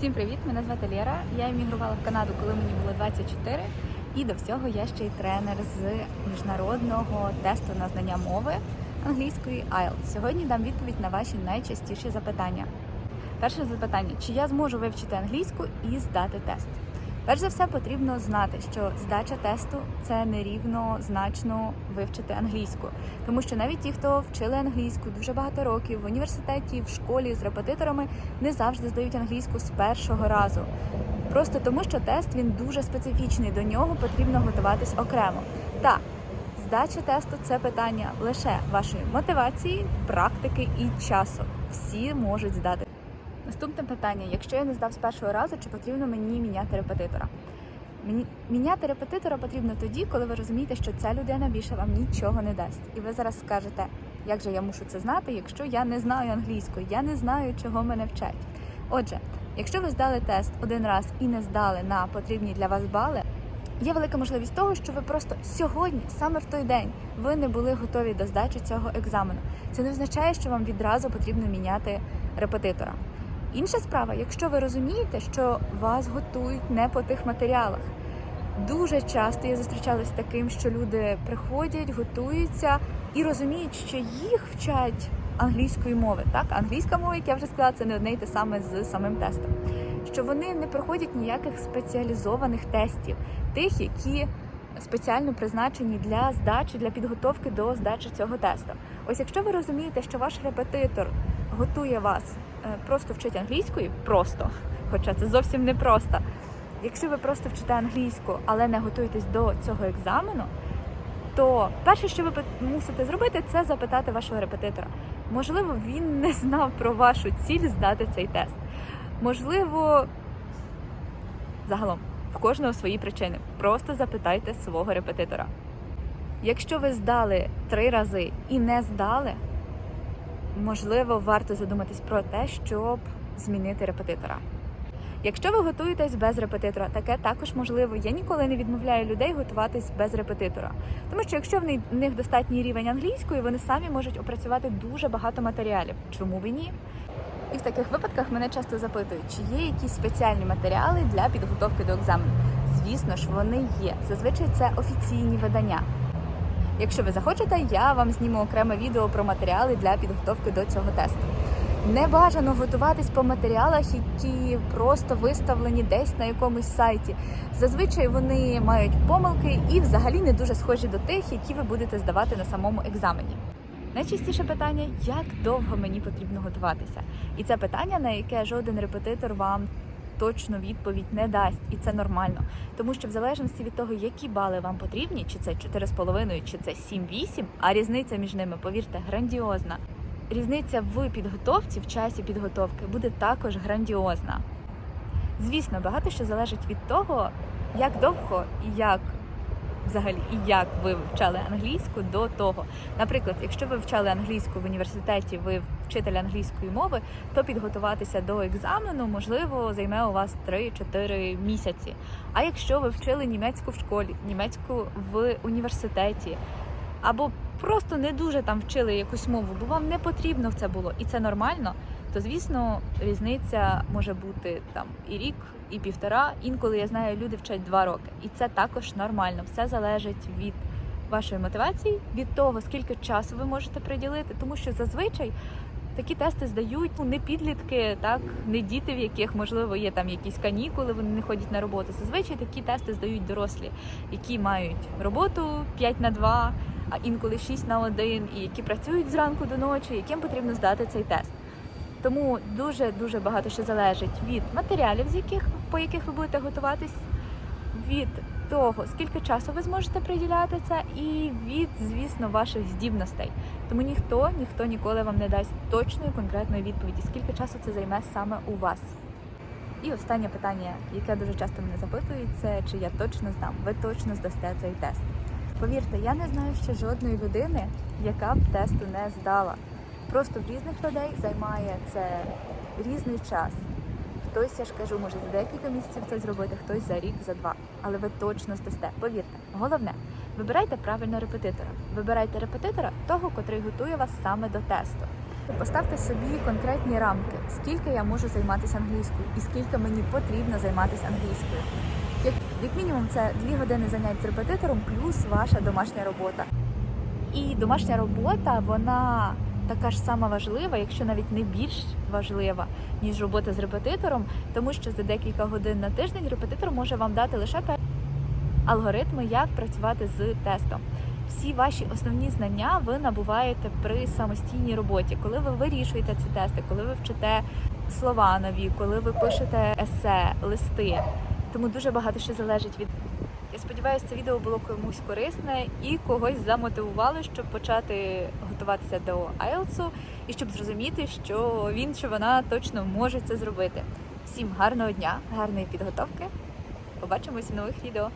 Всім привіт! Мене звати Лєра. Я емігрувала в Канаду, коли мені було 24. І до всього я ще й тренер з міжнародного тесту на знання мови англійської IELTS. Сьогодні дам відповідь на ваші найчастіші запитання. Перше запитання: чи я зможу вивчити англійську і здати тест? Перш за все, потрібно знати, що здача тесту це не рівно значно вивчити англійську, тому що навіть ті, хто вчили англійську дуже багато років в університеті, в школі з репетиторами, не завжди здають англійську з першого разу. Просто тому, що тест він дуже специфічний, до нього потрібно готуватись окремо. Так, здача тесту це питання лише вашої мотивації, практики і часу. Всі можуть здати. Наступне питання: якщо я не здав з першого разу, чи потрібно мені міняти репетитора? Міняти репетитора потрібно тоді, коли ви розумієте, що ця людина більше вам нічого не дасть. І ви зараз скажете, як же я мушу це знати, якщо я не знаю англійської, я не знаю, чого мене вчать. Отже, якщо ви здали тест один раз і не здали на потрібні для вас бали, є велика можливість того, що ви просто сьогодні, саме в той день, ви не були готові до здачі цього екзамену. Це не означає, що вам відразу потрібно міняти репетитора. Інша справа, якщо ви розумієте, що вас готують не по тих матеріалах. Дуже часто я зустрічалася з таким, що люди приходять, готуються і розуміють, що їх вчать англійської мови. Так, англійська мова, як я вже сказала, це не одне й те саме з самим тестом. Що вони не проходять ніяких спеціалізованих тестів, тих, які спеціально призначені для здачі, для підготовки до здачі цього тесту. Ось якщо ви розумієте, що ваш репетитор готує вас просто вчить англійською, просто, хоча це зовсім не просто. Якщо ви просто вчите англійську, але не готуєтесь до цього екзамену, то перше, що ви мусите зробити, це запитати вашого репетитора. Можливо, він не знав про вашу ціль здати цей тест. Можливо, загалом, в кожного свої причини. Просто запитайте свого репетитора. Якщо ви здали три рази і не здали, можливо, варто задуматись про те, щоб змінити репетитора. Якщо ви готуєтесь без репетитора, таке також можливо. Я ніколи не відмовляю людей готуватись без репетитора. Тому що якщо в них- достатній рівень англійської, вони самі можуть опрацювати дуже багато матеріалів. Чому б ні? І в таких випадках мене часто запитують, чи є якісь спеціальні матеріали для підготовки до екзамену. Звісно ж, вони є. Зазвичай це офіційні видання. Якщо ви захочете, я вам зніму окреме відео про матеріали для підготовки до цього тесту. Не бажано готуватись по матеріалах, які просто виставлені десь на якомусь сайті. Зазвичай вони мають помилки і взагалі не дуже схожі до тих, які ви будете здавати на самому екзамені. Найчастіше питання, як довго мені потрібно готуватися? І це питання, на яке жоден репетитор вам точно відповідь не дасть, і це нормально. Тому що в залежності від того, які бали вам потрібні, чи це 4,5, чи це 7-8, а різниця між ними, повірте, грандіозна. Різниця в підготовці, в часі підготовки буде також грандіозна. Звісно, багато що залежить від того, як довго і як взагалі і як ви вивчали англійську до того. Наприклад, якщо ви вчали англійську в університеті, ви вчитель англійської мови, то підготуватися до екзамену можливо займе у вас 3-4 місяці. А якщо ви вчили німецьку в школі, німецьку в університеті, або просто не дуже там вчили якусь мову, бо вам не потрібно в це було, і це нормально. То звісно, різниця може бути там і рік, і півтора. Інколи я знаю, люди вчать два роки, і це також нормально. Все залежить від вашої мотивації, від того, скільки часу ви можете приділити, тому що зазвичай. Такі тести здають ну, не підлітки, так не діти, в яких можливо є там якісь канікули, вони не ходять на роботу. Зазвичай такі тести здають дорослі, які мають роботу 5 на 2, а інколи 6 на 1, і які працюють зранку до ночі, яким потрібно здати цей тест. Тому дуже дуже багато що залежить від матеріалів, з яких по яких ви будете готуватись, від того, скільки часу ви зможете приділяти це, і від, звісно, ваших здібностей. Тому ніхто, ніхто ніколи вам не дасть точної конкретної відповіді, скільки часу це займе саме у вас. І останнє питання, яке дуже часто мене запитують, це чи я точно здам, ви точно здасте цей тест. Повірте, я не знаю ще жодної людини, яка б тесту не здала. Просто в різних людей займає це різний час. Хтось, я ж кажу, може за декілька місяців це зробити, хтось за рік, за два. Але ви точно здасте. Повірте, головне, вибирайте правильно репетитора. Вибирайте репетитора того, котрий готує вас саме до тесту. Поставте собі конкретні рамки, скільки я можу займатися англійською і скільки мені потрібно займатися англійською. Як, як мінімум, це 2 години занять з репетитором плюс ваша домашня робота. І домашня робота, вона така ж сама важлива, якщо навіть не більш важлива, ніж робота з репетитором, тому що за декілька годин на тиждень репетитор може вам дати лише певні алгоритми, як працювати з тестом. Всі ваші основні знання ви набуваєте при самостійній роботі, коли ви вирішуєте ці тести, коли ви вчите слова нові, коли ви пишете есе, листи. Тому дуже багато що залежить від. Я сподіваюся, це відео було комусь корисне і когось замотивувало, щоб почати готуватися до IELTS і щоб зрозуміти, що він чи вона точно може це зробити. Всім гарного дня, гарної підготовки. Побачимось в нових відео.